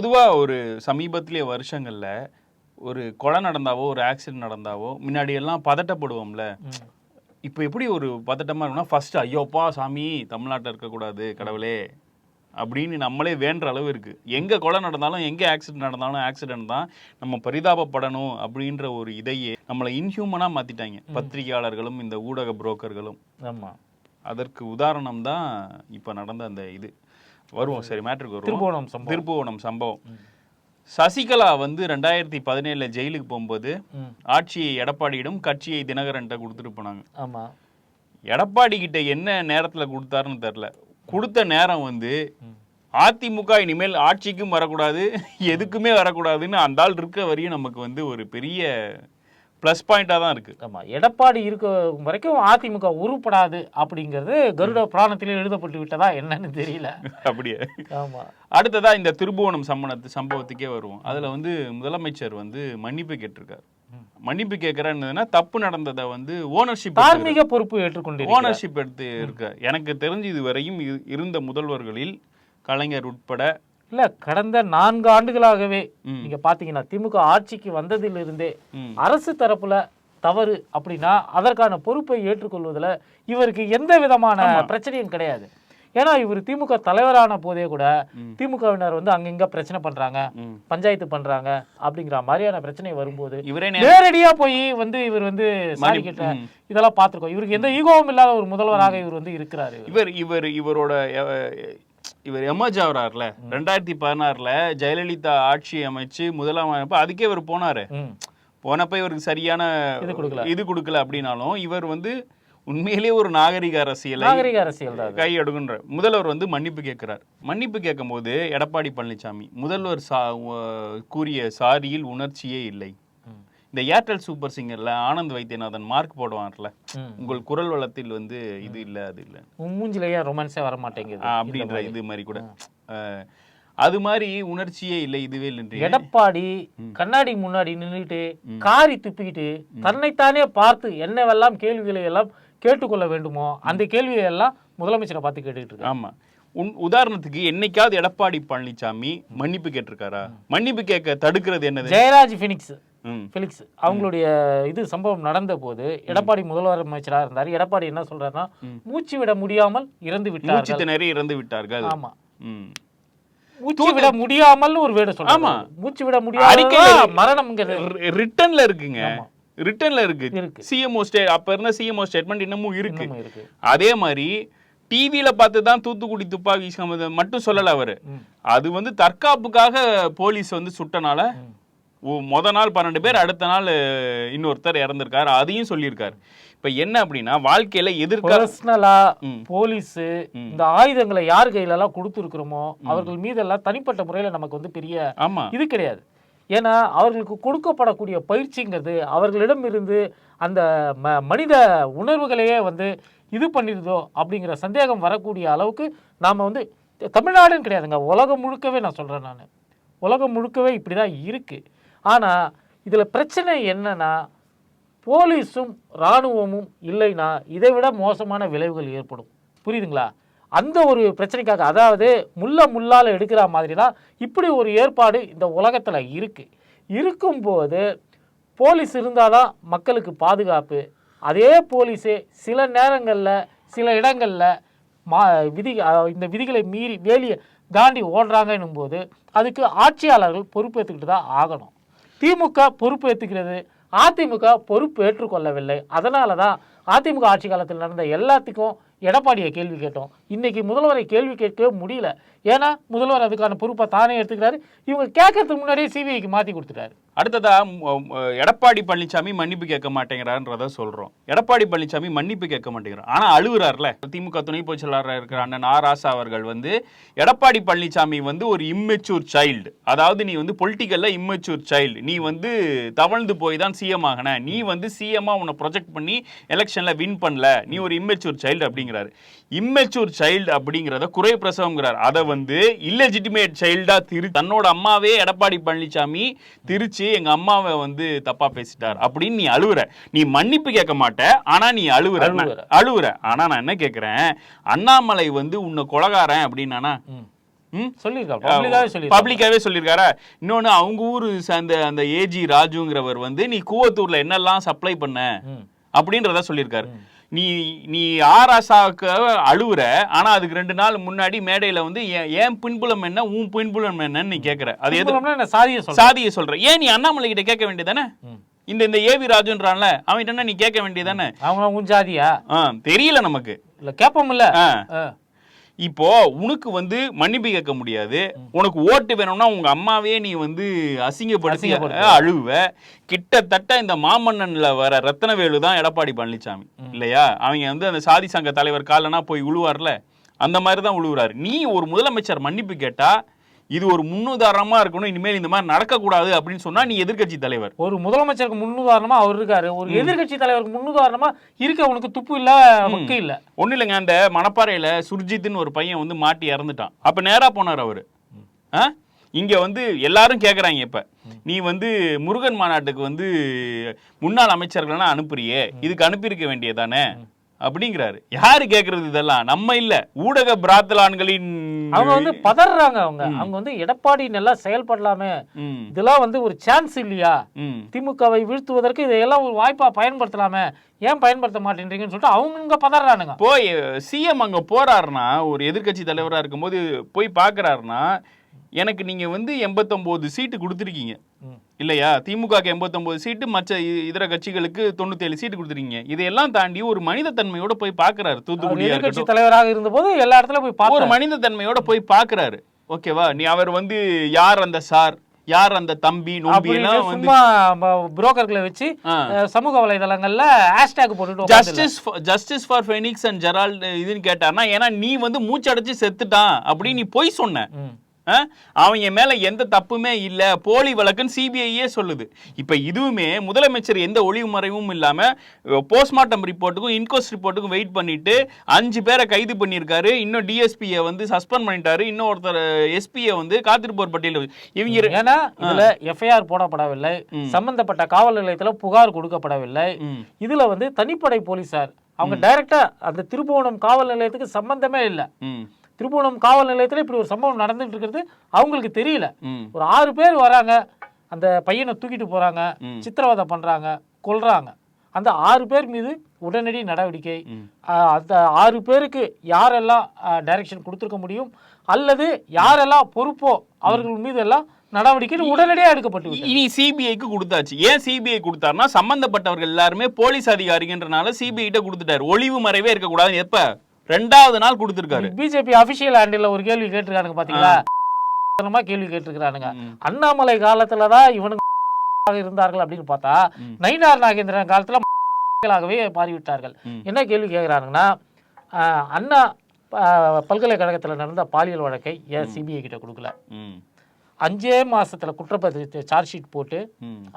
பொதுவா ஒரு சமீபத்திலே வருஷங்கள்ல ஒரு கொலை நடந்தாவோ ஒரு ஆக்சிடென்ட் நடந்தாவோ முன்னாடி எல்லாம் பதட்டப்படுவோம்ல. இப்போ எப்படி ஒரு பதட்டமா இருக்குன்னா ஃபர்ஸ்ட் ஐயோப்பா சாமி தமிழ்நாட்டில் இருக்கக்கூடாது கடவுளே அப்படின்னு நம்மளே வேண்டுற அளவு இருக்கு. எங்க கொலை நடந்தாலும் எங்க ஆக்சிடென்ட் நடந்தாலும் ஆக்சிடென்ட் தான் நம்ம பரிதாபப்படணும் அப்படின்ற ஒரு இதையே நம்மளை இன்ஹியூமனா மாத்திட்டாங்க. பத்திரிகையாளர்களும் இந்த ஊடக புரோக்கர்களும் ஆமா. அதற்கு உதாரணம் தான் இப்போ நடந்த அந்த இது. வருவோம் சரி. மேட்ருக்கு வருவோம். திருபுவனம் சம்பவம். திருப்புவனம் சம்பவம். சசிகலா வந்து ரெண்டாயிரத்தி பதினேழுல ஜெயிலுக்கு போகும்போது. ஆட்சியை எடப்பாடியிடம் கட்சியை தினகரன்ட்ட கொடுத்துட்டு போனாங்க. ஆமா. எடப்பாடி கிட்ட என்ன நேரத்துல கொடுத்தாருன்னு தெரில கொடுத்த நேரம் வந்து அதிமுக இனிமேல் ஆட்சிக்கும் வரக்கூடாது எதுக்குமே வரக்கூடாதுன்னு அந்த ஆள் இருக்க வரையும் நமக்கு வந்து ஒரு பெரிய ப்ளஸ் பாயிண்டா தான் இருக்கு. ஆமா எடப்பாடி இருக்க வரைக்கும் அதிமுக உருப்படாது அப்படிங்கிறது கருட புராணத்திலே எழுதப்பட்டு விட்டதா என்னன்னு தெரியல. அப்படியே. ஆமா. அடுத்ததா இந்த திருபுவனம் சம்மணத்து சம்பவத்துக்கே வருவோம். அதுல வந்து முதலமைச்சர் வந்து மன்னிப்பு கேட்டிருக்காரு. மன்னிப்பு கேட்கறேன்னா தப்பு நடந்ததை வந்து ஓனர்ஷிப் தார்மீக பொறுப்பு ஏற்றுக்கொண்டு ஓனர்ஷிப் எடுத்து இருக்க. எனக்கு தெரிஞ்சு இதுவரையும் இரு- இருந்த முதல்வர்களில் கலைஞர் உட்பட இல்ல கடந்த நான்கு ஆண்டுகளாகவே ம். நீங்க பாத்தீங்கன்னா திமுக ஆட்சிக்கு வந்ததிலிருந்தே. அரசு தரப்புல தவறு அப்படின்னா அதற்கான பொறுப்பை ஏற்றுக்கொள்வதுல இவருக்கு எந்த விதமான பிரச்சனையும் கிடையாது ஏன்னா இவர் திமுக தலைவரான போதே கூட திமுகவினர் வந்து அங்கங்க பிரச்சனை பண்றாங்க. பஞ்சாயத்து பண்றாங்க அப்படிங்கிற மாதிரியான பிரச்சனை வரும்போது இவரே நேரடியா போய் வந்து இவர் வந்து கேட்ட. இதெல்லாம் பார்த்திருக்கோம் இவருக்கு எந்த ஈகோவும் இல்லாத ஒரு முதல்வராக இவர் வந்து இருக்கிறாரு இவர் இவர் இவரோட இவர் எமர்ஜ் ஆகுறாருல ரெண்டாயிரத்தி பதினாறுல ஜெயலலிதா ஆட்சி அமைச்சு முதலமைச்சர் அதுக்கே இவர் போனாரு. போனப்ப இவருக்கு சரியான இது கொடுக்கல. இது கொடுக்கல அப்படின்னாலும் இவர் வந்து உண்மையிலேயே ஒரு நாகரிக அரசியலை நாகரிக அரசியல். கை எடுக்குன்ற முதல்வர் வந்து மன்னிப்பு கேட்கிறார் மன்னிப்பு கேட்கும்போது எடப்பாடி பழனிசாமி முதல்வர் சா கூறிய சாரியில் உணர்ச்சியே இல்லை. இந்த ஏர்டெல் சூப்பர் சிங்கர்ல ஆனந்த் வைத்தியநாதன் மார்க் போடுவார்ல ம். உங்கள் குரல் வளத்தில் வந்து இது இல்ல அது இல்ல. மூஞ்சிலேயே ரொமான்ஸே வர மாட்டேங்குது அப்படின்ற இது மாதிரி கூட. அது மாதிரி உணர்ச்சியே இல்லை இதுவே இல்லைன்றீங்க. எடப்பாடி கண்ணாடி முன்னாடி நின்னுட்டு காரி துப்பிக்கிட்டு தன்னைத்தானே பார்த்து என்னவெல்லாம் கேள்விகளை எல்லாம் கேட்டுக்கொள்ள வேண்டுமோ அந்த கேள்வியை எல்லாம் முதலமைச்சரை பார்த்து கேட்டுக்கிட்டு இருக்காரு. ஆமா. உன் உதாரணத்துக்கு என்னைக்காவது எடப்பாடி பழனிசாமி மன்னிப்பு கேட்டிருக்காரா? மன்னிப்பு கேட்க தடுக்கிறது என்னது? ஜெயராஜ் பினிக்ஸ் ம். பிலிக்ஸ் அவங்களுடைய இது சம்பவம் நடந்த போது எடப்பாடி முதல்வர் அமைச்சராக இருந்தார். எடப்பாடி என்ன சொல்றாருன்னா மூச்சு விட முடியாமல் இறந்து விட்டார்கள். இறந்து விட்டார்கள். ஆமா. ம். மூச்சு விட முடியாமல் ஒரு ஆமா. மூச்சு விட மரணம்ங்கிறது. ரிட்டன்ல இருக்குங்க. ரிட்டன்ல இருக்கு. சிஎம்ஓ ஸ்டே அப்ப இருந்த சிஎம்ஓ ஸ்டேட்மெண்ட் இன்னமும் இருக்கு. அதே மாதிரி டிவியில பார்த்து தான் தூத்துக்குடி துப்பாக்கி மட்டும் சொல்லல அவரு. அது வந்து தற்காப்புக்காக போலீஸ் வந்து சுட்டனால மொத நாள் பன்னெண்டு பேர் அடுத்த நாள் இன்னொருத்தர் இறந்திருக்காரு. அதையும் சொல்லியிருக்காரு. இப்ப என்ன அப்படின்னா வாழ்க்கையில ம். போலீஸ் இந்த ஆயுதங்களை யார் கையில எல்லாம் கொடுத்துருக்கிறோமோ அவர்கள் மீதெல்லாம் தனிப்பட்ட முறையில நமக்கு வந்து பெரிய ஆமா. இது கிடையாது. ஏன்னா அவர்களுக்கு கொடுக்கப்படக்கூடிய பயிற்சிங்கிறது அவர்களிடம் இருந்து அந்த ம மனித உணர்வுகளையே வந்து இது பண்ணிடுதோ அப்படிங்கிற சந்தேகம் வரக்கூடிய அளவுக்கு நாம் வந்து தமிழ்நாடுன்னு கிடையாதுங்க உலகம் முழுக்கவே நான் சொல்கிறேன் நான். உலகம் முழுக்கவே இப்படி தான் இருக்குது ஆனால் இதில் பிரச்சனை என்னன்னா போலீஸும் இராணுவமும் இல்லைன்னா இதை விட மோசமான விளைவுகள் ஏற்படும். புரியுதுங்களா? அந்த ஒரு பிரச்சனைக்காக அதாவது முள்ள முள்ளால் எடுக்கிற மாதிரி தான் இப்படி ஒரு ஏற்பாடு இந்த உலகத்தில் இருக்குது இருக்கும்போது போலீஸ் இருந்தால் தான் மக்களுக்கு பாதுகாப்பு. அதே போலீஸே சில நேரங்களில் சில இடங்களில் மா விதி இந்த விதிகளை மீறி வேலியை தாண்டி ஓடுறாங்கன்னும் போது அதுக்கு ஆட்சியாளர்கள் பொறுப்பேற்றுக்கிட்டு தான் ஆகணும். திமுக பொறுப்பு ஏற்றுக்கிறது அதிமுக பொறுப்பு ஏற்றுக்கொள்ளவில்லை. அதனால தான் அதிமுக ஆட்சி காலத்தில் நடந்த எல்லாத்துக்கும் எடப்பாடியை கேள்வி கேட்டோம். இன்றைக்கி முதல்வரை கேள்வி கேட்கவே முடியல. ஏன்னா முதல்வர் அதுக்கான பொறுப்பை தானே எடுத்துக்கிறாரு. இவங்க கேட்கறதுக்கு முன்னாடியே சிபிஐக்கு மாற்றி கொடுத்துட்டாரு. அடுத்ததா எடப்பாடி பழனிசாமி மன்னிப்பு கேட்க மாட்டேங்கிறாருன்றத சொல்றோம். எடப்பாடி பழனிசாமி மன்னிப்பு கேட்க மாட்டேங்கிறார். ஆனா அழுகுறாருல. திமுக துணை பொதுச் செயலாளராக இருக்கிற அண்ணன் ஆராசா அவர்கள் வந்து எடப்பாடி பழனிசாமி வந்து ஒரு இம்மெச்சூர் சைல்டு அதாவது நீ வந்து பொலிட்டிக்கல்ல இம்மெச்சூர் சைல்டு நீ வந்து தவழ்ந்து போய் தான் சிஎம் ஆகின. நீ வந்து சிஎம்மா உன்னை ப்ரொஜெக்ட் பண்ணி எலெக்ஷன் எலெக்ஷன்ல வின் பண்ணல நீ ஒரு இம்மெச்சூர் சைல்டு அப்படிங்கிறாரு. இம்மெச்சூர் சைல்டு அப்படிங்கிறத குறை பிரசவங்கிறார் அதை வந்து இல்லெஜிட்டிமேட் சைல்டா திரு தன்னோட அம்மாவே எடப்பாடி பழனிசாமி திருச்சி எங்க அம்மாவை வந்து தப்பா பேசிட்டார் அப்படின்னு நீ அழுவுற. நீ மன்னிப்பு கேட்க மாட்ட ஆனா நீ அழுவுற. அழுவுற. அழுவுற. ஆனா நான் என்ன கேக்குறேன் அண்ணாமலை வந்து உன்னை கொலகாரன் அப்படின்னானா? பப்ளிக்காவே சொல்லியிருக்காரு. இன்னொன்னு அவங்க ஊரு அந்த அந்த ஏஜி ராஜுங்கிறவர் வந்து நீ கூவத்தூர்ல என்னெல்லாம் சப்ளை பண்ண. அப்படின்றத சொல்லியிருக்காரு. நீ நீ ஆராசாவுக்கு அழுவுற ஆனா அதுக்கு ரெண்டு நாள் முன்னாடி மேடையில வந்து ஏன் ஏன் பின்புலம் என்ன உன் பின்புலம் என்னன்னு நீ கேக்குற. அது எது? சாதியை சாதியை சொல்ற. ஏன் நீ அண்ணாமலை கிட்ட கேட்க வேண்டியதானே. இந்த இந்த ஏவி ராஜுன்றான்ல அவன்கிட்ட என்ன நீ கேட்க வேண்டியதானே அவங்க உன் ஜாதியா? ஆ தெரியல நமக்கு. இல்ல கேட்போம் இல்ல ஆ. இப்போ உனக்கு வந்து மன்னிப்பு கேட்க முடியாது. உனக்கு ஓட்டு வேணும்னா உங்க அம்மாவே நீ வந்து அசிங்கப்படுத்தி. அழுவ. கிட்டத்தட்ட இந்த மாமன்னன்ல வர ரத்னவேலு தான் எடப்பாடி பழனிசாமி இல்லையா? அவங்க வந்து அந்த சாதி சங்க தலைவர் காலனா போய் உழுவார்ல? அந்த மாதிரி தான் உழுவுறாரு. நீ ஒரு முதலமைச்சர் மன்னிப்பு கேட்டா இது ஒரு முன்னுதாரணமா இருக்கணும் இனிமேல் இந்த மாதிரி நடக்கக்கூடாது அப்படின்னு சொன்னா நீ எதிர்க்கட்சி தலைவர். ஒரு முதலமைச்சருக்கு முன்னுதாரணமா அவர் இருக்காரு. ஒரு எதிர்க்கட்சி தலைவருக்கு முன்னுதாரணமா இருக்க உனக்கு துப்பு இல்ல மக்கு இல்ல. ஒன்றும் இல்லைங்க அந்த மணப்பாறையில் சுர்ஜித்னு ஒரு பையன் வந்து மாட்டி இறந்துட்டான். அப்போ நேராக போனார் அவர். ஆ? இங்கே வந்து எல்லாரும் கேட்குறாங்க இப்போ. நீ வந்து முருகன் மாநாட்டுக்கு வந்து முன்னாள் அமைச்சர்கள்லாம் அனுப்புறியே. இதுக்கு அனுப்பியிருக்க வேண்டியதானே அப்படிங்கிறாரு. யாரு கேட்கறது இதெல்லாம்? நம்ம இல்ல. ஊடக பிராத்தலான்களின் அவங்க வந்து பதறாங்க அவங்க. அவங்க வந்து எடப்பாடி நல்லா செயல்படலாமே. இதெல்லாம் வந்து ஒரு சான்ஸ் இல்லையா? திமுகவை வீழ்த்துவதற்கு இதையெல்லாம் ஒரு வாய்ப்பா பயன்படுத்தலாமே. ஏன் பயன்படுத்த மாட்டேன்றீங்கன்னு சொல்லிட்டு அவங்க பதறானுங்க. போய் சிஎம் அங்க போறாருன்னா ஒரு எதிர்க்கட்சி தலைவரா இருக்கும்போது போய் பார்க்கறாருன்னா எனக்கு நீங்க வந்து எண்பத்தொம்போது சீட்டு கொடுத்துருக்கீங்க. இல்லையா? திமுகக்கு எண்பத்தொம்போது சீட்டு மற்ற இதர கட்சிகளுக்கு தொண்ணூத்தேழு சீட்டு கொடுத்துருக்கீங்க இதையெல்லாம் தாண்டி ஒரு மனித தன்மையோட போய் தூத்துக்குடியா எதிர்கட்சி இருக்கட்டும். தலைவராக இருந்தபோது எல்லா இடத்துல போய் ஒரு மனித தன்மையோட போய் பார்க்கறாரு ஓகேவா? நீ அவர் வந்து யார் அந்த சார்? யார் அந்த தம்பி நொம்பி சும்மா புரோக்கர்களை வச்சு சமூக வலைதளங்கள்ல ஹேஷ்டேக் போட்டுட்டு justice justice for Fenix and Jerald இதுன்னு கேட்டார்னா ஏன்னா நீ வந்து மூச்சடைச்சு செத்துட்டான் அப்படின்னு நீ பொய் சொன்ன? அவங்க மேல எந்த தப்புமே இல்ல. போலி வழக்குன்னு சிபிஐயே சொல்லுது. இப்ப இதுவுமே முதலமைச்சர் எந்த ஒளிவு மறைவும் இல்லாம போஸ்ட்மார்ட்டம் ரிப்போர்ட்டுக்கும் இன்கோஸ்ட் ரிப்போர்ட்டுக்கும் வெயிட் பண்ணிட்டு அஞ்சு பேரை கைது பண்ணியிருக்காரு. இன்னும் டிஎஸ்பியை வந்து சஸ்பெண்ட் பண்ணிட்டாரு. இன்னும் ஒருத்தர் எஸ்பியை வந்து காத்திருப்போர் பட்டியல் இவங்க ஏன்னா இதுல எஃப்ஐஆர் போடப்படவில்லை. சம்பந்தப்பட்ட காவல் நிலையத்துல புகார் கொடுக்கப்படவில்லை. இதுல வந்து தனிப்படை போலீசார் அவங்க டைரக்டா அந்த திருப்புவனம் காவல் நிலையத்துக்கு சம்பந்தமே இல்ல. திருப்புவனம் காவல் நிலையத்துல இப்படி ஒரு சம்பவம் நடந்துட்டு இருக்கிறது அவங்களுக்கு தெரியல. ஒரு ஆறு பேர் வராங்க. அந்த பையனை தூக்கிட்டு போறாங்க. சித்திரவதை பண்றாங்க. கொல்றாங்க. அந்த ஆறு பேர் மீது உடனடி நடவடிக்கை. அந்த ஆறு பேருக்கு யாரெல்லாம் டைரக்ஷன் கொடுத்துருக்க முடியும்? அல்லது யாரெல்லாம் பொறுப்போ அவர்கள் மீது எல்லாம் நடவடிக்கை உடனடியாக எடுக்கப்பட்டு. இனி சிபிஐக்கு கொடுத்தாச்சு. ஏன் சிபிஐ கொடுத்தாருன்னா சம்பந்தப்பட்டவர்கள் எல்லாருமே போலீஸ் அதிகாரிங்கன்றனால சிபிஐ கிட்ட கொடுத்துட்டாரு. ஒளிவு மறைவே இருக்கக்கூடாது எப்ப? ரெண்டாவது நாள் கொடுத்துருக்காரு. பிஜேபி அபிஷியல் ஹேண்டில் ஒரு கேள்வி கேட்டிருக்கானுங்க பாத்தீங்களா? சாதாரணமா கேள்வி கேட்டிருக்கிறானுங்க. அண்ணாமலை காலத்துல தான் இவனுங்க இருந்தார்கள் அப்படின்னு பார்த்தா. நயினார் நாகேந்திரன் காலத்துல ாகவே மாறிவிட்டார்கள். என்ன கேள்வி கேட்குறாங்கன்னா அண்ணா பல்கலைக்கழகத்துல நடந்த பாலியல் வழக்கை ஏன் சிபிஐ கிட்ட கொடுக்கல? அஞ்சே மாசத்துல குற்றப்பத்திரத்தை சார்ஜ் ஷீட் போட்டு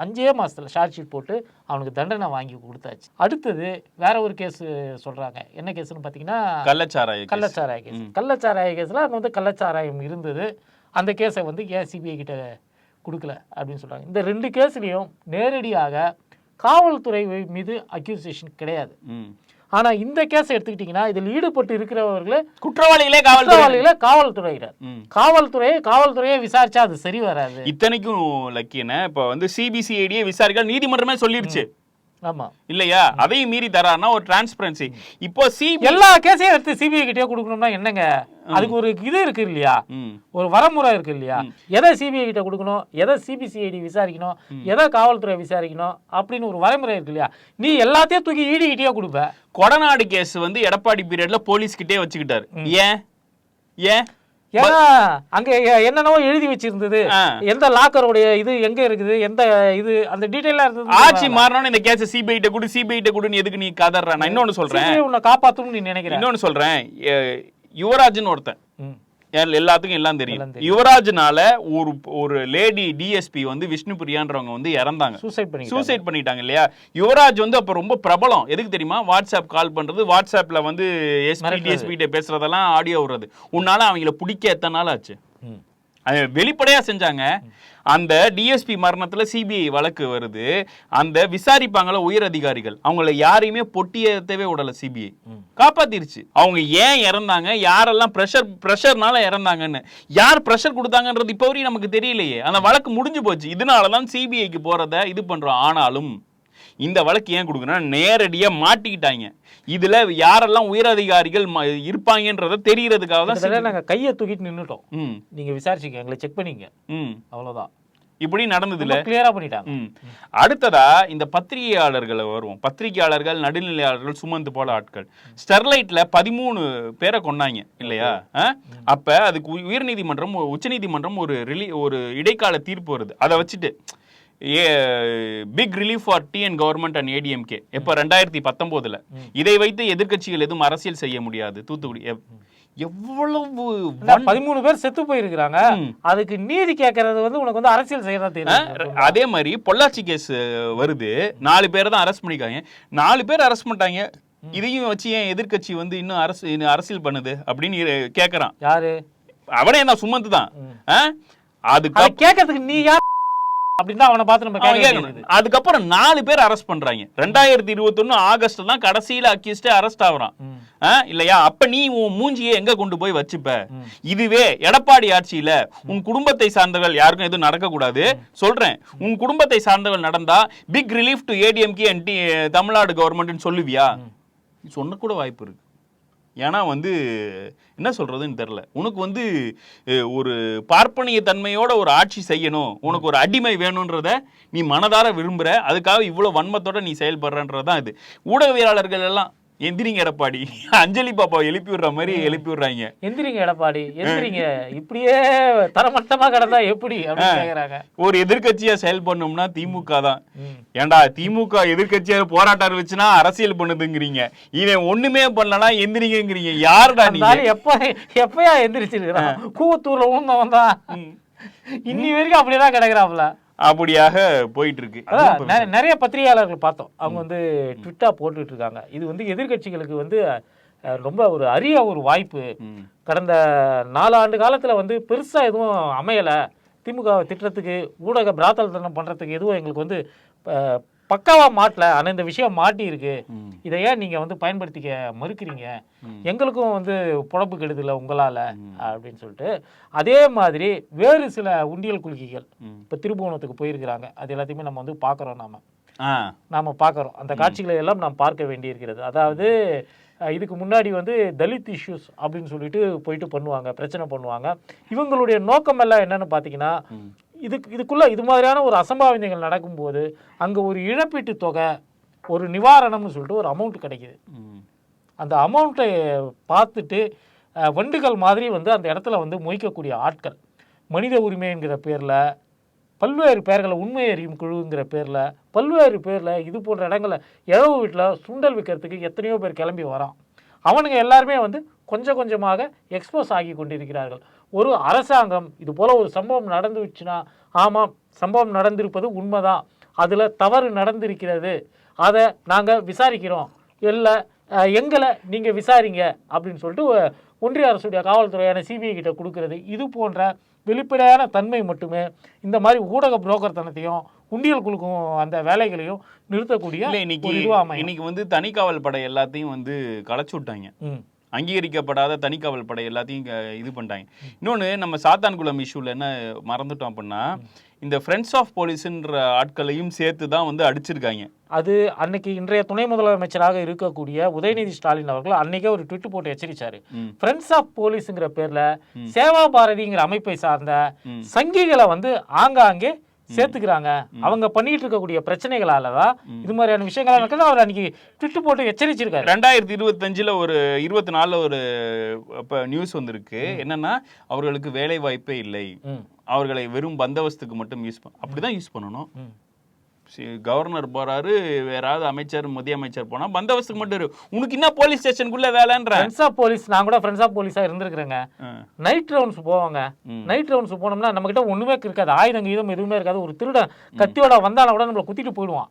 அஞ்சே மாசத்துல சார்ஜ் ஷீட் போட்டு அவனுக்கு தண்டனை வாங்கி கொடுத்தாச்சு. அடுத்தது வேற ஒரு கேஸ் சொல்றாங்க. என்ன கேஸ்னு பார்த்தீங்கன்னா கள்ளச்சாராய. கள்ளச்சாராய கேஸ் கள்ளச்சாராய கேஸ்ல அங்க வந்து கள்ளச்சாராயம் இருந்தது. அந்த கேஸை வந்து ஏன் சிபிஐ கிட்ட கொடுக்கல அப்படின்னு சொல்றாங்க. இந்த ரெண்டு கேஸ்லயும் நேரடியாக காவல்துறை மீது அக்யூசேஷன் கிடையாது. ஆனா இந்த கேஸை எடுத்துக்கிட்டீங்கன்னா இதில் ஈடுபட்டு இருக்கிறவர்களே குற்றவாளிகளே குற்றவாளிகளை காவல்துறையினர். காவல்துறையை காவல்துறையை விசாரிச்சா அது சரி வராது. இத்தனைக்கும் லக்கியன இப்ப வந்து சிபிசிஐடியே விசாரிக்க நீதிமன்றமே சொல்லிருச்சு. ஆமா. இல்லையா? அதையும் மீறி தராருன்னா ஒரு டிரான்ஸ்பரன்சி இப்போ சிபி எல்லா கேஸையும் எடுத்து சிபிஐ கிட்டே கொடுக்கணும்னா என்னங்க? அதுக்கு ஒரு இது இருக்கு இல்லையா? ஒரு வரமுறை இருக்கு இல்லையா? எதை சிபிஐ கிட்ட கொடுக்கணும்? எதை சிபிசிஐடி விசாரிக்கணும்? எதை காவல்துறை விசாரிக்கணும்? அப்படின்னு ஒரு வரைமுறை இருக்கு இல்லையா? நீ எல்லாத்தையும் தூக்கி ஈடி கிட்டே கொடுப்ப. கொடநாடு கேஸ் வந்து எடப்பாடி பீரியட்ல போலீஸ் கிட்டே வச்சுக்கிட்டாரு. ஏன்? ஏன்? ஏன்னா அங்க என்னென்னவோ எழுதி வச்சிருந்தது. எந்த லாக்கருடைய இது எங்க இருக்குது? எந்த இது? அந்த டீடைலா இருந்தது ஆட்சி மாறணும்னு இந்த கேஸ் சிபிஐ கிட்ட கொடு சிபிஐ கிட்ட கொடுன்னு எதுக்கு நீ கதற நான் இன்னொன்னு சொல்றேன். உன்னை காப்பாத்தும்னு நீ நினைக்கிற. இன்னொன்னு சொல்றேன். யுவராஜ்னு ஒருத்தன். எல்லாத்துக்கும் எல்லாம் தெரியும். யுவராஜ்னால ஒரு ஒரு லேடி டிஎஸ்பி வந்து விஷ்ணுபிரியான்றவங்க வந்து இறந்தாங்க. சூசைட் பண்ணி சூசைட் பண்ணிட்டாங்க இல்லையா? யுவராஜ் வந்து அப்ப ரொம்ப பிரபலம். எதுக்கு தெரியுமா? வாட்ஸ்அப் கால் பண்றது வாட்ஸ்அப்ல வந்து எஸ்பி. டிஎஸ்பி கிட்ட பேசுறதெல்லாம் ஆடியோ விடுறது உன்னால அவங்கள பிடிக்க எத்தனை நாள் ஆச்சு. அது வெளிப்படையா செஞ்சாங்க. அந்த டிஎஸ்பி மரணத்துல சிபிஐ வழக்கு வருது. அந்த விசாரிப்பாங்கள உயர் அதிகாரிகள். அவங்கள யாரையுமே பொட்டியத்தவே விடல சிபிஐ காப்பாத்திருச்சு. அவங்க ஏன் இறந்தாங்க? யாரெல்லாம் ப்ரெஷர் ப்ரெஷர்னால இறந்தாங்கன்னு. யார் ப்ரெஷர் கொடுத்தாங்கன்றது இப்போ வரையும் நமக்கு தெரியலையே. அந்த வழக்கு முடிஞ்சு போச்சு. இதனால தான் சிபிஐக்கு போறத இது பண்றோம். ஆனாலும் இந்த வழக்கு ஏன் கொடுக்குறேன்னா நேரடியா மாட்டிக்கிட்டாங்க. இதுல யாரெல்லாம் உயர் அதிகாரிகள் ம- இருப்பாங்கன்றத தெரியறதுக்காக தான் கிட்டத்தட்ட நாங்க கையை தூக்கிட்டு நின்னுட்டோம். ம். நீங்க விசாரிச்சுங்க எங்களை செக் பண்ணிங்க ம். அவ்வளவுதான். இப்படி நடந்ததுல கிளியரா பண்ணிட்டாங்க. அடுத்ததா இந்த பத்திரிகையாளர்களை வருவோம். பத்திரிகையாளர்கள் நடுநிலையாளர்கள் சுமந்து போல ஆட்கள். ஸ்டெர்லைட்ல பதிமூணு பேரை கொண்டாங்க இல்லையா? அப்ப அதுக்கு உயர்நீதிமன்றம் உச்சநீதிமன்றம் ஒரு ரிலீ ஒரு இடைக்கால தீர்ப்பு வருது. அதை வச்சுட்டு a big relief for TN government and ADMK எப்ப ரெண்டாயிரத்தி பத்தொன்பதுல இதை வைத்து எதிர்க்கட்சிகள் எதுவும் அரசியல் செய்ய முடியாது. தூத்துக்குடி எவ்- எவ்வளவு பதிமூணு பேர் செத்து போயிருக்கிறாங்க. அதுக்கு நீதி கேட்கறது வந்து உனக்கு வந்து அரசியல் செய்யறதா அதே மாதிரி பொள்ளாச்சி கேஸ் வருது. நாலு பேரை தான் அரெஸ்ட் பண்ணிருக்காங்க. நாலு பேர் அரெஸ்ட் பண்ணிட்டாங்க. இதையும் வச்சு ஏன் எதிர்க்கட்சி வந்து இன்னும் அரசு அரசியல் பண்ணுது அப்படின்னு கேக்குறான். யாரு? அவனே தான் சுமந்து தான். அதை கேட்கறதுக்கு நீ யார்? அப்படின்னு அவனை பார்த்து நம்ம கேட்கணும். அதுக்கப்புறம் நாலு பேர் அரெஸ்ட் பண்றாங்க. ரெண்டாயிரத்தி இருபத்தொன்னு ஆகஸ்ட் தான் கடைசியில அக்யூஸ்டே அரெஸ்ட் ஆகுறான். இல்லையா? அப்ப நீ உன் மூஞ்சியை எங்க கொண்டு போய் வச்சுப்ப? இதுவே எடப்பாடி ஆட்சியில உன் குடும்பத்தை சார்ந்தவர்கள் யாருக்கும் எதுவும் நடக்க கூடாது சொல்றேன். உன் குடும்பத்தை சார்ந்தவர்கள் நடந்தா big relief to ADMK and Tamil Nadu கவர்மெண்ட்னு சொல்லுவியா? சொன்ன கூட வாய்ப்பு இருக்கு. ஏன்னா வந்து என்ன சொல்கிறதுன்னு தெரில உனக்கு வந்து ஒரு பார்ப்பனிய தன்மையோட ஒரு ஆட்சி செய்யணும். உனக்கு ஒரு அடிமை வேணுன்றத நீ மனதார விரும்புகிற அதுக்காக இவ்வளோ வன்மத்தோட நீ செயல்படுறன்றது தான் இது. ஊடகவியலாளர்கள் எல்லாம் எந்திரிங்க எடப்பாடி. அஞ்சலி பாப்பா எழுப்பி விடுற மாதிரி எழுப்பி விடுறாங்க. எந்திரிங்க எடப்பாடி எந்திரிங்க. இப்படியே தரமட்டமா கிடந்தா எப்படி கேக்குறாங்க. ஒரு எதிர்க்கட்சியா செயல்படணும்னா திமுக தான். ம். ஏன்டா திமுக எதிர்க்கட்சியா போராட்டம் அறிவிச்சுன்னா அரசியல் பண்ணுதுங்கிறீங்க. இவன் ஒண்ணுமே பண்ணலனா எந்திரிங்கிறீங்க யாருடா நீங்க? எப்ப எப்பயா எந்திரிச்சிருக்கிறான்? கூவத்தூர்ல ஊந்தவன் தான் இன்னி வரைக்கும் அப்படியேதான் கிடக்குறாப்புல. அப்படியாக போயிட்டு இருக்கு நிறைய பத்திரிகையாளர்கள் பார்த்தோம். அவங்க வந்து ட்விட்டா போட்டுட்டு இருக்காங்க இது வந்து எதிர்க்கட்சிகளுக்கு வந்து ரொம்ப ஒரு அரிய ஒரு வாய்ப்பு. கடந்த நாலு ஆண்டு காலத்துல வந்து பெருசா எதுவும் அமையல. திமுக திட்டத்துக்கு ஊடக பிராத்தல்தனம் பண்றதுக்கு எதுவும் எங்களுக்கு வந்து பக்காவா மாட்டல. ஆனா இந்த விஷயம் மாட்டி இருக்கு. இதை ஏன் நீங்க வந்து பயன்படுத்திக்க மறுக்கிறீங்க. எங்களுக்கும் வந்து பொழப்பு கெடுதல உங்களால அப்படின்னு சொல்லிட்டு அதே மாதிரி வேறு சில உண்டியல் குலுக்கிகள். இப்ப திருபுவனத்துக்கு போயிருக்கிறாங்க. அது எல்லாத்தையுமே நம்ம வந்து பார்க்குறோம் நாம. நாம பார்க்குறோம். அந்த காட்சிகளை எல்லாம் நாம் பார்க்க வேண்டியிருக்கிறது. அதாவது இதுக்கு முன்னாடி வந்து தலித் இஷ்யூஸ் அப்படின்னு சொல்லிட்டு போயிட்டு பண்ணுவாங்க பிரச்சனை பண்ணுவாங்க. இவங்களுடைய நோக்கம் எல்லாம் என்னன்னு பார்த்தீங்கன்னா ம். இதுக்கு இதுக்குள்ள இது மாதிரியான ஒரு அசம்பாவிதங்கள் நடக்கும்போது அங்க ஒரு இழப்பீட்டு தொகை ஒரு நிவாரணம்னு சொல்லிட்டு ஒரு அமௌண்ட் கிடைக்குது. அந்த அமௌண்ட்டை பார்த்துட்டு வண்டுகள் மாதிரி வந்து அந்த இடத்துல வந்து மொய்க்கக்கூடிய ஆட்கள். மனித உரிமைங்கிற பேரில் பல்வேறு பேர்களை உண்மை அறியும் குழுங்கிற பேரில் பல்வேறு பேரில் இது போன்ற இடங்களில் இழவு வீட்டில் சுண்டல் விற்கிறதுக்கு எத்தனையோ பேர் கிளம்பி வரான். அவனுங்க எல்லாருமே வந்து கொஞ்சம் கொஞ்சமாக எக்ஸ்போஸ் ஆகி கொண்டிருக்கிறார்கள். ஒரு அரசாங்கம் இது போல் ஒரு சம்பவம் நடந்துச்சுன்னா ஆமாம் சம்பவம் நடந்திருப்பது உண்மைதான். அதில் தவறு நடந்திருக்கிறது. அதை நாங்கள் விசாரிக்கிறோம். இல்லை எங்களை நீங்கள் விசாரிங்க அப்படின்னு சொல்லிட்டு ஒன்றிய அரசுடைய காவல்துறையான சிபிஐ கிட்ட கொடுக்கறது. இது போன்ற வெளிப்படையான தன்மை மட்டுமே இந்த மாதிரி ஊடக புரோக்கர் தனத்தையும் உண்டியல் குழுக்கும் அந்த வேலைகளையும் நிறுத்தக்கூடிய இன்னைக்கு. இன்னைக்கு வந்து தனிக்காவல் படை எல்லாத்தையும் வந்து களைச்சு விட்டாங்க. ம். அங்கீகரிக்கப்படாத தனிக்காவல் படை எல்லாத்தையும் இங்க இது பண்ணிட்டாங்க இன்னொன்னு நம்ம சாத்தான்குளம் இஷ்யூல என்ன மறந்துட்டோம் அப்படின்னா இந்த ஃப்ரெண்ட்ஸ் ஆஃப் போலீஸ்ன்ற ஆட்களையும் சேர்த்து தான் வந்து அடிச்சிருக்காங்க அது அன்னைக்கு இன்றைய துணை முதலமைச்சராக இருக்கக்கூடிய உதயநிதி ஸ்டாலின் அவர்கள் அன்னைக்கே ஒரு ட்விட் போட்டு எச்சரிச்சாரு. ஃப்ரெண்ட்ஸ் ஆஃப் போலீஸ்ங்கிற பேர்ல சேவா பாரதிங்கிற அமைப்பை சார்ந்த. சங்கிகளை வந்து ஆங்காங்கே சேர்த்துக்கிறாங்க. அவங்க பண்ணிட்டு இருக்கக்கூடிய பிரச்சனைகளால தான் இது மாதிரியான விஷயங்கள் நடக்குது. அவர் அன்னைக்கு ட்விட் போட்டு எச்சரிச்சிருக்காரு. ரெண்டாயிரத்தி இருபத்தஞ்சுல ஒரு இருபத்தி நாலுல ஒரு அப்ப நியூஸ் வந்திருக்கு. என்னன்னா அவர்களுக்கு வேலை வாய்ப்பே இல்லை. அவர்களை வெறும் பந்தோபஸ்துக்கு மட்டும் யூஸ் பண்ண அப்படிதான் யூஸ் பண்ணணும். கவர்னர் போறாரு வேறாவது அமைச்சர் மத்திய அமைச்சர் போனா பந்தோபஸ்துக்கு மட்டும் உனக்கு என்ன போலீஸ் ஸ்டேஷனுக்குள்ள வேலைன்ற ஃப்ரெண்ட்ஸ் ஆஃப் போலீஸ் நான் கூட ஃப்ரெண்ட்ஸ் ஆஃப் போலீஸாக இருந்திருக்கிறேங்க. நைட் ரவுண்ட்ஸ் போவாங்க. நைட் ரவுண்ட்ஸ் போனோம்னா நம்மகிட்ட ஒண்ணுமே இருக்காது. ஆயுதம் கீதம் எதுவுமே இருக்காது. ஒரு திருடன் கத்தியோட வந்தாலும் கூட நம்மளை குத்திட்டு போயிடுவான்.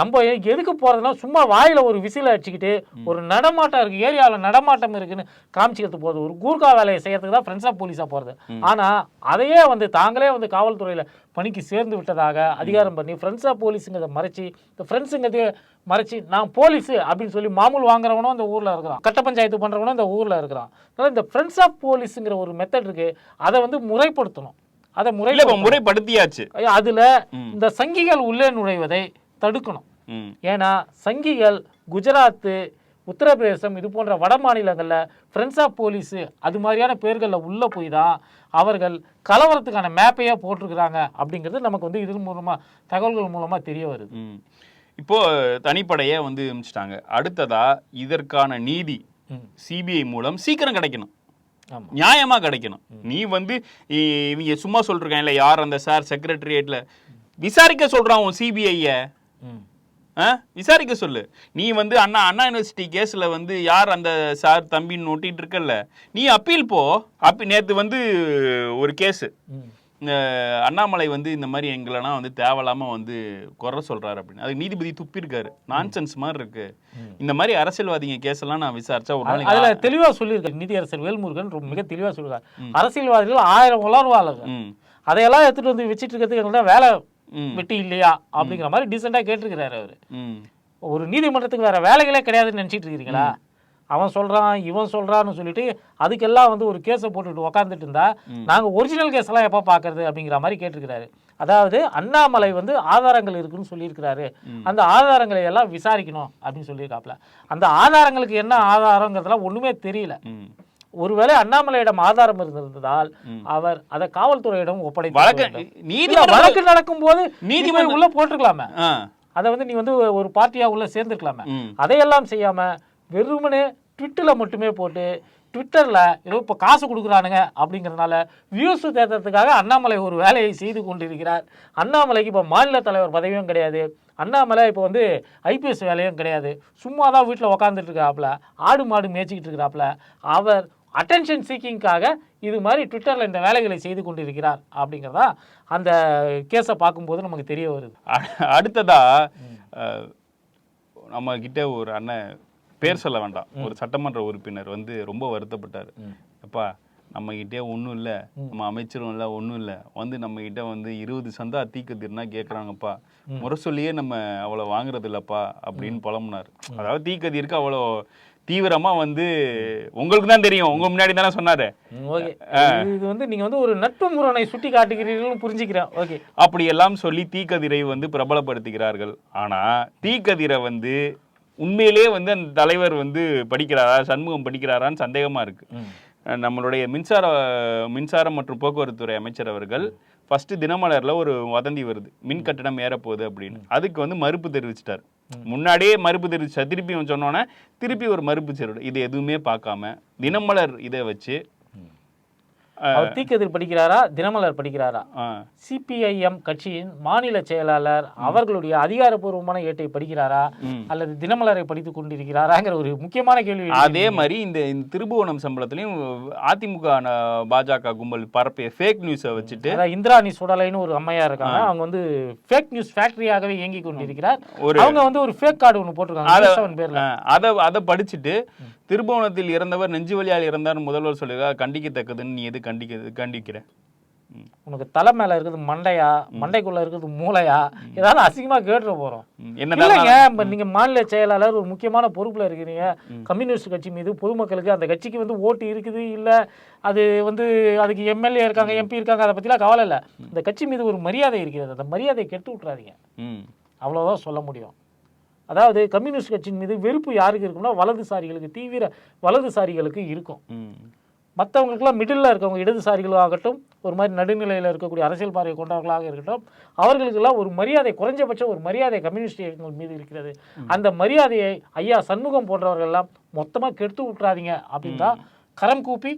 நம்ம எதுக்கு போறதுன்னா சும்மா வாயில ஒரு விசில் அடிச்சுக்கிட்டு ஒரு நடமாட்டம் இருக்கு. ஏரியாவில் நடமாட்டம் இருக்குன்னு காமிச்சிக்கிறது போகுது ஒரு கூர்க்கா வேலையை செய்யறதுக்கு தான் ஃப்ரெண்ட்ஸ் ஆஃப் போலீஸாக போறது. ஆனா அதையே வந்து தாங்களே வந்து காவல்துறையில பணிக்கு சேர்ந்து விட்டதாக அதிகாரம் பண்ணி ஃப்ரெண்ட்ஸ் ஆஃப் போலீஸுங்கிறத மறைச்சி இந்த ஃப்ரெண்ட்ஸுங்கிறது மறைச்சி நான் போலீஸ் அப்படின்னு சொல்லி மாமூல் வாங்குறவனும் இந்த ஊர்ல இருக்கிறான். கட்ட பஞ்சாயத்து பண்றவனும் இந்த ஊர்ல இருக்கிறான். அதனால இந்த ஃப்ரெண்ட்ஸ் ஆஃப் போலீஸுங்கிற ஒரு மெத்தட் இருக்கு. அதை வந்து முறைப்படுத்தணும். அதை முறையில் முறைப்படுத்தியாச்சு. அதுல இந்த சங்கிகள் உள்ளே நுழைவதை தடுக்கணும். ஏன்னா சங்கிகள் குஜராத்து உத்தரப்பிரதேசம் இது போன்ற வட மாநிலங்களில் ஃப்ரெண்ட்ஸ் ஆஃப் போலீஸு அது மாதிரியான பேர்களில் உள்ளே போய் தான் அவர்கள் கலவரத்துக்கான மேப்பையே போட்டிருக்கிறாங்க அப்படிங்கிறது நமக்கு வந்து இதன் மூலமாக தகவல்கள் மூலமாக தெரிய வருது. ம். இப்போ தனிப்படையே வந்து அமைச்சிட்டாங்க அடுத்ததா இதற்கான நீதி. சிபிஐ மூலம் சீக்கிரம் கிடைக்கணும். ஆமா. நியாயமா கிடைக்கணும். நீ வந்து இவங்க சும்மா சொல்லிருக்காங்க இல்ல யார் அந்த சார் செக்ரட்டரியேட்ல விசாரிக்க சொல்றான் உன் சிபிஐய விசாரிக்க சொல்லு. நீ வந்து அண்ணா அண்ணா யூனிவர்சிட்டி கேஸ்ல வந்து யார் அந்த சார் தம்பின்னு நோட்டிட்டு இருக்கல்ல? நீ அப்பீல் போ. அப்பி நேத்து வந்து ஒரு கேஸ் அண்ணாமலை வந்து இந்த மாதிரி எங்களெல்லாம் வந்து தேவையில்லாம வந்து குறை சொல்றாரு அப்படின்னு. அதுக்கு நீதிபதி துப்பிருக்காரு. நான்சென்ஸ் மாதிரி இருக்கு. இந்த மாதிரி அரசியல்வாதிங்க கேஸ் எல்லாம் நான் விசாரிச்சா ஒரு நாளைக்கு அதுல தெளிவா சொல்லியிருக்காரு. நீதியரசர் வேல்முருகன் ரொம்ப மிக தெளிவா சொல்லியிருக்காரு. அரசியல்வாதிகள் ஆயிரம் உலர்வாளர்கள் அதையெல்லாம் எடுத்துட்டு வந்து வச்சிட்டு இருக்கிறதுக்கு வேலை வெட்டி இல்லையா அப்படிங்கிற மாதிரி டீசெண்டா கேட்டிருக்கிறாரு அவரு. ஒரு நீதிமன்றத்துக்கு வேற வேலைகளே கிடையாதுன்னு நினைச்சிட்டு இருக்கிறீங்களா அவன் சொல்றான் இவன் சொல்றான்னு சொல்லிட்டு அதுக்கெல்லாம் வந்து ஒரு கேஸை போட்டுட்டு உக்காந்துட்டு இருந்தா நாங்க ஒரிஜினல் கேஸ் எல்லாம் எப்ப பாக்குறது அப்படிங்கிற மாதிரி கேட்டிருக்கிறாரு. அதாவது அண்ணாமலை வந்து ஆதாரங்கள் இருக்குன்னு சொல்லியிருக்கிறாரு. அந்த ஆதாரங்களை எல்லாம் விசாரிக்கணும் அப்படின்னு சொல்லியிருக்காப்ல. அந்த ஆதாரங்களுக்கு என்ன ஆதாரங்கிறதுலாம் ஒண்ணுமே தெரியல. ஒருவேளை அண்ணாமலையிடம் ஆதாரம் இருந்திருந்ததால் அவர் அதை காவல்துறையிடம் ஒப்படைத்து வழக்கு நீதிமன்றம் வழக்கு நடக்கும் போது நீதிமன்றம் உள்ள போட்டிருக்கலாமே. அதை வந்து நீ வந்து ஒரு பார்ட்டியா உள்ள சேர்ந்துருக்கலாமே. அதையெல்லாம் செய்யாம வெறுமனே ட்விட்டரில் மட்டுமே போட்டு ட்விட்டரில் ஏதோ இப்போ காசு கொடுக்குறானுங்க அப்படிங்கிறதுனால வியூஸ் தேர்தறதுக்காக அண்ணாமலை ஒரு வேலையை செய்து கொண்டிருக்கிறார். அண்ணாமலைக்கு இப்போ மாநில தலைவர் பதவியும் கிடையாது. அண்ணாமலை இப்போ வந்து ஐபிஎஸ் வேலையும் கிடையாது. சும்மா தான் வீட்டில் உக்காந்துட்டு இருக்கிறாப்புல ஆடு மாடு மேய்ச்சிக்கிட்டு இருக்கிறாப்புல அவர் அட்டென்ஷன் சீக்கிங்காக இது மாதிரி ட்விட்டரில் இந்த வேலைகளை செய்து கொண்டிருக்கிறார் அப்படிங்கிறதா அந்த கேஸை பார்க்கும்போது நமக்கு தெரிய வருது. அடுத்ததா நம்ம கிட்ட ஒரு அண்ணன் பேர் சொல்ல வேண்டாம். ஒரு சட்டமன்ற உறுப்பினர் வந்து ரொம்ப வருத்தப்பட்டார். அப்பா நம்ம கிட்டே ஒன்றும் இல்லை நம்ம அமைச்சரும் இல்லை ஒன்றும் இல்லை. வந்து நம்ம கிட்ட வந்து இருபது சந்தா தீக்கதிர்னா கேட்குறாங்கப்பா முரசொல்லியே நம்ம அவ்வளோ வாங்குறது இல்லப்பா அப்படின்னு புலம்புனார். அதாவது தீக்கதிருக்கு அவ்வளோ தீவிரமா வந்து உங்களுக்கு தான் தெரியும். உங்க முன்னாடி தானே சொன்னாரு. ஓகே. இது வந்து நீங்க வந்து ஒரு நட்பு முரணை சுட்டி காட்டுகிறீர்கள்னு புரிஞ்சுக்கிறேன். ஓகே. அப்படியெல்லாம் சொல்லி தீக்கதிரை வந்து பிரபலப்படுத்துகிறார்கள். ஆனா தீக்கதிரை வந்து உண்மையிலேயே வந்து அந்த தலைவர் வந்து படிக்கிறாரா சண்முகம் படிக்கிறாரான்னு சந்தேகமா இருக்கு. நம்மளுடைய மின்சார மின்சாரம் மற்றும் போக்குவரத்து துறை அமைச்சர் அவர்கள் ஃபர்ஸ்ட் தினமலர்ல ஒரு வதந்தி வருது. மின் கட்டணம் ஏறப்போகுது அப்படின்னு. அதுக்கு வந்து மறுப்பு தெரிவிச்சிட்டார். முன்னாடியே மறுப்பு தெரிவிச்சார் திருப்பி சொன்னோன்னே திருப்பி ஒரு மறுப்பு தெரிவிடு இது எதுவுமே பார்க்காம தினமலர் இதை வச்சு அவர் தீக்கதிர் படிக்கிறாரா? தினமலர் படிக்கிறாரா? சிபிஐஎம் கட்சியின் மாநில செயலாளர் அவர்களுடைய அதிகாரப்பூர்வமான ஏட்டை படிக்கிறாரா. அல்லது தினமலரை படித்துக் கொண்டிருக்கிறாராங்கிற ஒரு முக்கியமான கேள்வி அதே மாதிரி இந்த திருபுவனம் சம்பளத்திலையும் அதிமுக பாஜக கும்பல் பரப்பிய ஃபேக் நியூஸை வச்சுட்டு இந்திராணி சுடலைன்னு ஒரு அம்மையா இருக்காங்க. அவங்க வந்து ஃபேக் நியூஸ் ஃபேக்டரியாகவே இயங்கி கொண்டிருக்கிறார். ஒரு- அவங்க வந்து ஒரு ஃபேக் கார்டு ஒன்று போட்டிருக்காங்க பேர்ல. அத அதை படிச்சுட்டு திருபுவனத்தில் இறந்தவர் நெஞ்சு வலியால் இறந்தார் முதல்வர் சொல்லுகிறார் கண்டிக்கத்தக்கதுன்னு நீ எது கண்டிக்க கண்டிக்கிற ம். உனக்கு தலை மேல இருக்குது மண்டையா? மண்டைக்குள்ள இருக்குது மூளையா? ஏதாவது அசிங்கமா கேட்டுற போறோம். இல்லைங்க நீங்க மாநில செயலாளர் ஒரு முக்கியமான பொறுப்புல இருக்கிறீங்க. கம்யூனிஸ்ட் கட்சி மீது பொதுமக்களுக்கு அந்த கட்சிக்கு வந்து ஓட்டு இருக்குது இல்ல அது வந்து அதுக்கு எம்எல்ஏ இருக்காங்க எம்பி இருக்காங்க அதை பத்திலாம் கவலை இல்ல. இந்த கட்சி மீது ஒரு மரியாதை இருக்கிறது. அந்த மரியாதையை கெட்டு விட்டுறாதீங்க. அவ்வளவுதான் சொல்ல முடியும். அதாவது கம்யூனிஸ்ட் கட்சியின் மீது வெறுப்பு யாருக்கு இருக்கும்னா வலதுசாரிகளுக்கு தீவிர வலதுசாரிகளுக்கு இருக்கும். மற்றவங்களுக்குலாம் மிடில் இருக்கவங்க இடதுசாரிகளாகட்டும் ஒரு மாதிரி நடுநிலையில் இருக்கக்கூடிய அரசியல் பார்வை கொண்டவர்களாக இருக்கட்டும் அவர்களுக்கெல்லாம் ஒரு மரியாதை குறைஞ்சபட்சம் ஒரு மரியாதை கம்யூனிஸ்ட் இயக்கங்கள் மீது இருக்கிறது அந்த மரியாதையை ஐயா சண்முகம் போன்றவர்கள் எல்லாம் மொத்தமாக கெடுத்து விட்டுறாதீங்க அப்படின்னு கரம் கூப்பி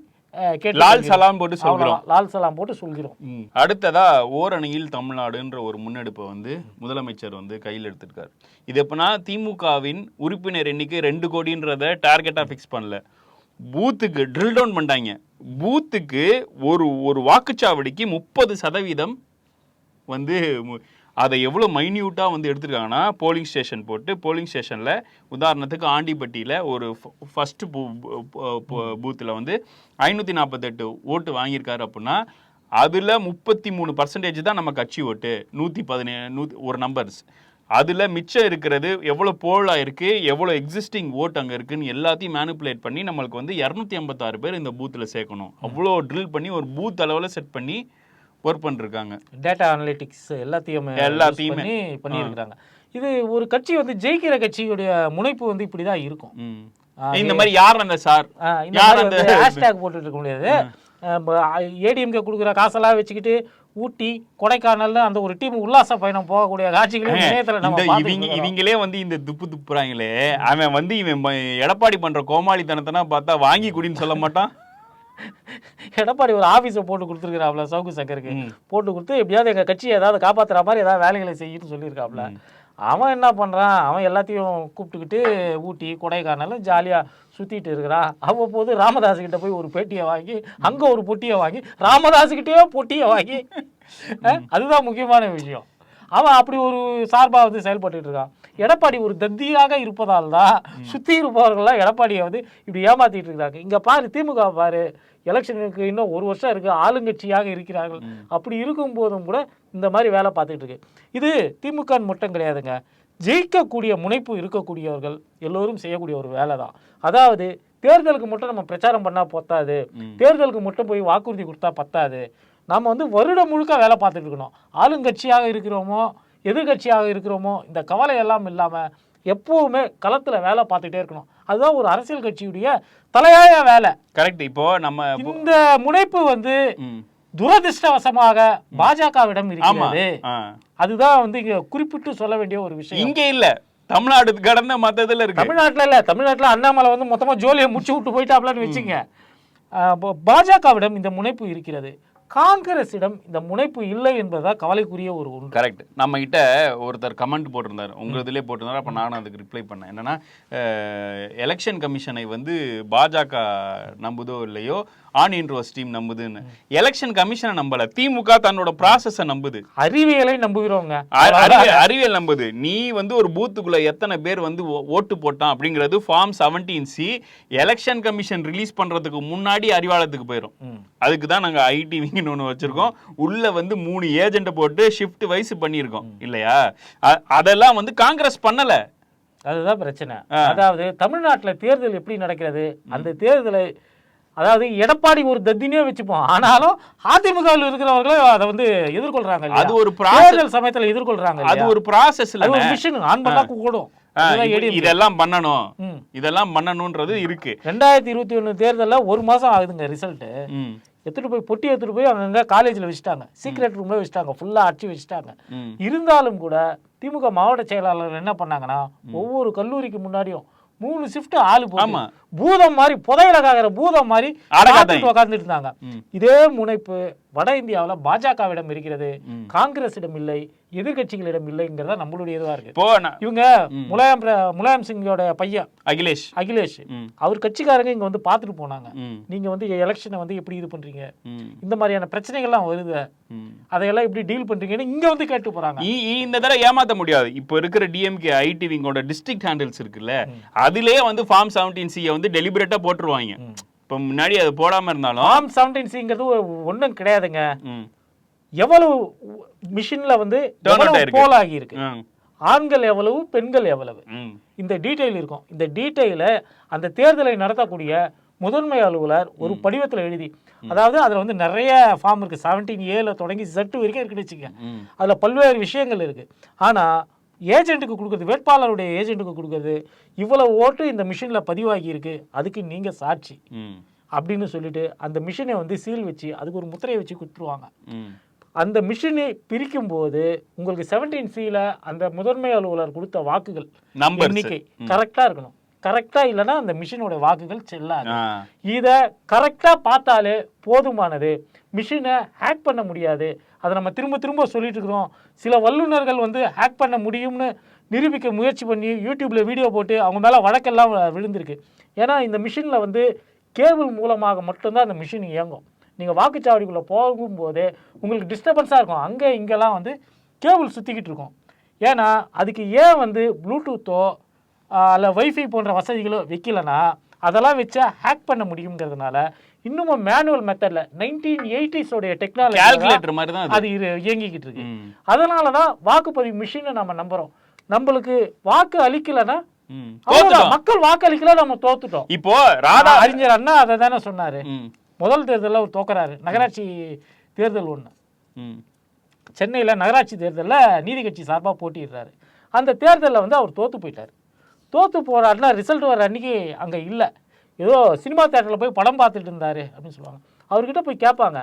லால். சலாம் போட்டு சொல்கிறோம். லால் சலாம் போட்டு சொல்கிறோம். அடுத்ததா ஓரணியில் தமிழ்நாடுன்ற ஒரு முன்னெடுப்பை வந்து முதலமைச்சர் வந்து கையில் எடுத்திருக்காரு இது எப்படின்னா திமுகவின் உறுப்பினர் எண்ணிக்கை ரெண்டு கோடின்றத டார்கெட்டா ஃபிக்ஸ் பண்ணல பூத்துக்கு ட்ரில் டவுன் பண்ணிட்டாங்க. பூத்துக்கு ஒரு ஒரு வாக்குச்சாவடிக்கு முப்பது சதவீதம் வந்து அதை எவ்வளோ மைன்யூட்டாக வந்து எடுத்துருக்காங்கன்னா போலிங் ஸ்டேஷன் போட்டு போலிங் ஸ்டேஷனில் உதாரணத்துக்கு ஆண்டிப்பட்டியில் ஒரு ஃபஸ்ட்டு பூத்தில் வந்து ஐநூற்றி நாற்பத்தெட்டு ஓட்டு வாங்கியிருக்காரு அப்படின்னா அதில் முப்பத்தி மூணு பர்சன்டேஜ் தான் நம்ம கட்சி ஓட்டு. நூற்றி பதினே நூத் ஒரு நம்பர்ஸ் அதில் மிச்சம் இருக்கிறது எவ்வளோ போலாக இருக்குது எவ்வளோ எக்ஸிஸ்டிங் ஓட் அங்கே இருக்குன்னு எல்லாத்தையும் மேனிப்புலேட் பண்ணி நம்மளுக்கு வந்து இரநூத்தி ஐம்பத்தாறு பேர் இந்த பூத்தில் சேர்க்கணும். அவ்வளோ ட்ரில் பண்ணி ஒரு பூத் அளவில் செட் பண்ணி ஒர்க் பண்ணிருக்காங்க. டேட்டா அனலிட்டிக்ஸ் எல்லாத்தையும் எல்லாத்தையுமே. பண்ணியிருக்கிறாங்க. இது ஒரு கட்சி வந்து ஜெயிக்கிற கட்சியுடைய முனைப்பு வந்து இப்படி தான் இருக்கும் இந்த மாதிரி யார் அந்த சார்? யார் மாதிரி அந்த ஹேஷ்டேக் போட்டுட்டு இருக்க முடியாது. ஏடிஎம்கே கொடுக்குற காசெல்லாம் வச்சுக்கிட்டு ஊட்டி கொடைக்கானல்னு அந்த ஒரு டீம் உல்லாச பயணம் போகக்கூடிய பார்த்துட்டு இவங்க. இவங்களே வந்து இந்த துப்பு துப்புறாங்களே. அவன் வந்து இவன் எடப்பாடி பண்ற கோமாளித்தனத்தனா பார்த்தா வாங்கி குடின்னு சொல்ல மாட்டான்? எடப்பாடி ஒரு ஆபீஸை போட்டு கொடுத்துருக்காப்ல சவுக்கு சங்கருக்கு. ம். போட்டு கொடுத்து எப்படியாவது எங்க கட்சியை ஏதாவது காப்பாத்துற மாதிரி ஏதாவது வேலைகளை செய்யுன்னு சொல்லியிருக்காப்ல. அவன் என்ன பண்ணுறான் அவன் எல்லாத்தையும் கூப்பிட்டுக்கிட்டு ஊட்டி கொடைக்கானல் ஜாலியாக சுற்றிட்டு இருக்கிறான் அவ்வப்போது ராமதாஸ் கிட்ட போய் ஒரு பேட்டியை வாங்கி அங்கே ஒரு பொட்டியை வாங்கி ராமதாஸ் பொட்டியை வாங்கி. அதுதான் முக்கியமான விஷயம். அவன் அப்படி ஒரு சார்பா வந்து செயல்பட்டுட்டு இருக்கான் எடப்பாடி ஒரு தத்தியாக இருப்பதால் தான் சுத்தி இருப்பவர்கள்லாம் எடப்பாடியை வந்து இப்படி ஏமாத்திட்டு இருக்காங்க இங்க பாரு திமுக பாரு எலெக்ஷனுக்கு இன்னும் ஒரு வருஷம் இருக்கு ஆளுங்கட்சியாக இருக்கிறார்கள். அப்படி இருக்கும் போதும் கூட இந்த மாதிரி வேலை பார்த்துட்டு இருக்கு. இது திமுக மட்டும் கிடையாதுங்க. ஜெயிக்கக்கூடிய முனைப்பு இருக்கக்கூடியவர்கள் எல்லோரும் செய்யக்கூடிய ஒரு வேலை தான். அதாவது தேர்தலுக்கு மட்டும் நம்ம பிரச்சாரம் பண்ணா பத்தாது. தேர்தலுக்கு மட்டும் போய் வாக்குறுதி கொடுத்தா பத்தாது. நம்ம வந்து வருடம் முழுக்க வேலை பார்த்துட்டு இருக்கணும். ஆளுங்கட்சியாக இருக்கிறோமோ எதிர்கட்சியாக இருக்கிறோமோ இந்த கவலை எல்லாம் இல்லாமல் எப்பவுமே களத்தில் வேலை பார்த்துட்டே இருக்கணும். அதுதான் ஒரு அரசியல் கட்சியுடைய தலையாய வேலை. கரெக்ட் இப்போ நம்ம இந்த முனைப்பு வந்து. துரதிர்ஷ்டவசமாக பாஜகவிடம் இருக்கிறது. அதுதான் வந்து இங்க குறிப்பிட்டு சொல்ல வேண்டிய ஒரு விஷயம். இங்க இல்ல. தமிழ்நாடு கடந்த மத்த இதுல இருக்கு. தமிழ்நாட்டுல இல்ல. தமிழ்நாட்டுல அண்ணாமலை வந்து மொத்தமா ஜோலியை முடிச்சு விட்டு போயிட்டாப்லன்னு வச்சுங்க பாஜகவிடம் இந்த முனைப்பு இருக்கிறது. காங்கிரஸிடம் இந்த முனைப்பு இல்லை என்பதுதான் கவலைக்குரிய ஒரு ஒன்று. கரெக்ட் நம்ம கிட்ட ஒருத்தர் கமெண்ட் போட்டிருந்தார். உங்க இதுலயே போட்டிருந்தாரு. அப்போ நானும் அதுக்கு ரிப்ளை பண்ணேன். என்னன்னா எலெக்ஷன் கமிஷனை வந்து பாஜக நம்புதோ இல்லையோ ஆன் இன்ட்ரோஸ் டீம் நம்புதுன்னு. எலெக்ஷன் கமிஷனை நம்பல. திமுக தன்னோட ப்ராசஸை நம்புது. அறிவியலை நம்புகிறோங்க அறிவியல் நம்புது. நீ வந்து ஒரு பூத்துக்குள்ள எத்தனை பேர் வந்து ஓட்டு போட்டான் அப்படிங்கிறது form seventeen C election commission release பண்றதுக்கு முன்னாடி அறிவாலயத்துக்கு போயிடும். அதுக்கு தான் நாங்க ஐடி விங்னு ஒன்று வச்சிருக்கோம். உள்ள வந்து மூணு ஏஜென்ட்டை போட்டு ஷிஃப்ட் வைஸ் பண்ணியிருக்கோம். இல்லையா? அதெல்லாம் வந்து காங்கிரஸ் பண்ணல. அதுதான் பிரச்சனை. அதாவது தமிழ்நாட்டுல தேர்தல் எப்படி நடக்கிறது? அந்த தேர்தலை அதாவது எடப்பாடி ஒரு தத்தினே வச்சுப்போம். ஆனாலும் அதிமுகவில் இருக்கிறவர்களும் அதை வந்து எதிர்கொள்றாங்க? அது ஒரு. தேர்தல் சமயத்துல எதிர்கொள்றாங்க அது? ஒரு ப்ராசஸ்ல அது ஒரு மிஷின் ஆன் பண்ணா கூடும். இதெல்லாம் பண்ணணும். இதெல்லாம் பண்ணணும்ன்றது இருக்கு. ரெண்டாயிரத்தி இருபத்தி ஒண்ணு தேர்தல்ல ஒரு மாசம் ஆகுதுங்க ரிசல்ட் ம். எடுத்துட்டு போய் பொட்டி எடுத்துட்டு போய் அங்கங்க காலேஜ்ல வச்சுட்டாங்க. சீக்ரெட் ரூம்ல வச்சுட்டாங்க. ஃபுல்லா அடிச்சு வச்சுட்டாங்க. இருந்தாலும் கூட திமுக மாவட்ட செயலாளர் என்ன பண்ணாங்கன்னா ஒவ்வொரு கல்லூரிக்கு முன்னாடியும் மூணு ஷிஃப்ட் ஆளு போட்டு. பூதம் மாதிரி புதையில காக்கிற பூதம் மாதிரி உட்கார்ந்துட்டு இருந்தாங்க. இதே முனைப்பு வட இந்தியாவுல பாஜகவிடம் இருக்கிறது. காங்கிரஸிடம் இல்லை எதிர்கட்சிகளிடம் இல்லைங்கிறதா நம்மளுடைய இதுவா இருக்கு. இவங்க முலாயம் முலாயம் சிங்கோட பையன் அகிலேஷ். அகிலேஷ். அவர் கட்சிக்காரங்க இங்க வந்து பார்த்துட்டு போனாங்க. நீங்க வந்து எலெக்ஷனை வந்து எப்படி இது பண்றீங்க? இந்த மாதிரியான பிரச்சனைகள்லாம் வருது. அதையெல்லாம் எப்படி டீல் பண்றீங்கன்னு இங்க வந்து கேட்டு போறாங்க. இந்த தடவை ஏமாத்த முடியாது. இப்போ இருக்கிற டிஎம்கே ஐடி விங்கோட டிஸ்ட்ரிக்ட் ஹேண்டில்ஸ் இருக்குல்ல அதுலயே வந்து ஃபார்ம் செவன்டீன் சியை வந்து டெலிபரேட்டா போட்டுருவாங்க. இப்போ முன்னாடி அது போடாம இருந்தாலும் ஆம் செவன்டீன் சிங்கிறது ஒன்றும் கிடையாதுங்க. எவ்வளவு மிஷின்ல வந்து. போல் ஆகியிருக்கு ஆண்கள் எவ்வளவு பெண்கள் எவ்வளவு? இந்த டீட்டெயில் இருக்கும். இந்த டீட்டெயிலை அந்த தேர்தலை நடத்தக்கூடிய முதன்மை அலுவலர் ஒரு படிவத்துல எழுதி அதாவது அதுல வந்து நிறைய ஃபார்ம் இருக்கு. செவன்டீன் ஏல தொடங்கி செட்டு வரைக்கும் இருக்குன்னு வச்சுங்க ம். அதுல பல்வேறு விஷயங்கள் இருக்கு. ஆனா ஏஜென்ட்டுக்கு கொடுக்குறது வேட்பாளருடைய ஏஜென்ட்டுக்கு கொடுக்குறது இவ்வளவு ஓட்டு இந்த மிஷின்ல பதிவாகி இருக்கு அதுக்கு நீங்க சாட்சி. அப்படின்னு சொல்லிட்டு அந்த மிஷினை வந்து சீல் வச்சு அதுக்கு ஒரு முத்திரையை வச்சு கொடுத்துருவாங்க அந்த மிஷினை பிரிக்கும் போது உங்களுக்கு செவன்டீன் சியில் அந்த முதன்மை அலுவலர் கொடுத்த வாக்குகள். எண்ணிக்கை கரெக்டாக இருக்கணும். கரெக்டாக இல்லைன்னா அந்த மிஷினோட வாக்குகள் செல்லாது. இதை கரெக்டாக பார்த்தாலே போதுமானது. மிஷினை ஹேக் பண்ண முடியாது. அதை நம்ம திரும்ப திரும்ப சொல்லிட்டு இருக்கிறோம். சில வல்லுநர்கள் வந்து ஹேக் பண்ண முடியும்னு நிரூபிக்க முயற்சி பண்ணி யூடியூப்பில் வீடியோ போட்டு அவங்க மேலே வழக்கெல்லாம் விழுந்திருக்கு. ஏன்னா இந்த மிஷினில் வந்து கேபிள் மூலமாக மட்டும்தான் அந்த மிஷின் இயங்கும். நீங்கள் வாக்குச்சாவடிக்குள்ளே போகும்போது உங்களுக்கு டிஸ்டர்பன்ஸாக இருக்கும். அங்கே இங்கெல்லாம் வந்து கேபிள் சுற்றிக்கிட்டு இருக்கும். ஏன்னா அதுக்கு ஏன் வந்து ப்ளூடூத்தோ இல்லை வைஃபை போன்ற வசதிகளோ வைக்கலன்னா அதெல்லாம் வச்சா ஹேக் பண்ண முடியுங்கிறதுனால இன்னமும் மேனுவல் மெத்தடில் நைன்டீன் எயிட்டிஸோடைய டெக்னாலஜி கால்குலேட்டர் மாதிரி தான் அது. இயங்கிக்கிட்டு இருக்கு. அதனால தான் வாக்குப்பதிவு மிஷினை நம்ம நம்புறோம். நம்மளுக்கு வாக்கு அளிக்கலைன்னா மக்கள் வாக்களிக்கல நம்ம தோத்துட்டோம். இப்போ ராதா அறிஞர் அண்ணா அதை தானே சொன்னாரு. முதல் தேர்தலில் அவர் தோக்கறாரு. நகராட்சி தேர்தல் ஒன்று. சென்னையில் நகராட்சி தேர்தலில் நீதி கட்சி சார்பாக போட்டிடுறாரு அந்த தேர்தலில் வந்து அவர் தோற்று போயிட்டார். தோற்று போகிறாருன்னா ரிசல்ட் வர அன்னைக்கு அங்கே இல்லை. ஏதோ சினிமா தேட்டரில் போய் படம் பார்த்துட்டு இருந்தாரு அப்படின்னு சொல்லுவாங்க. அவர்கிட்ட போய் கேட்பாங்க.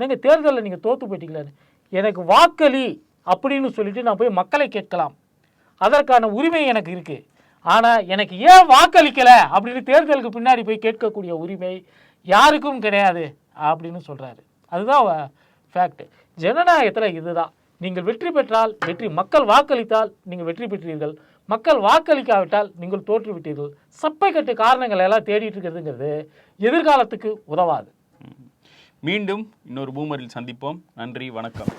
நீங்கள் தேர்தலில் நீங்கள் தோற்று போயிட்டீங்களான்னு எனக்கு வாக்களி அப்படின்னு சொல்லிட்டு நான் போய் மக்களை கேட்கலாம். அதற்கான உரிமை எனக்கு இருக்குது ஆனால் எனக்கு ஏன் வாக்களிக்கலை அப்படின்னு தேர்தலுக்கு பின்னாடி போய் கேட்கக்கூடிய உரிமை யாருக்கும் கிடையாது அப்படின்னு சொல்கிறாரு அதுதான் ஃபேக்ட் ஜனநாயகத்தில் இதுதான். நீங்கள் வெற்றி பெற்றால் வெற்றி மக்கள் வாக்களித்தால் நீங்கள் வெற்றி பெற்றீர்கள். மக்கள் வாக்களிக்காவிட்டால் நீங்கள் தோற்றுவிட்டீர்கள். சப்பை கட்டு காரணங்களை எல்லாம் தேடிட்டு இருக்கிறதுங்கிறது எதிர்காலத்துக்கு உதவாது. மீண்டும் இன்னொரு பூமரில் சந்திப்போம். நன்றி வணக்கம்.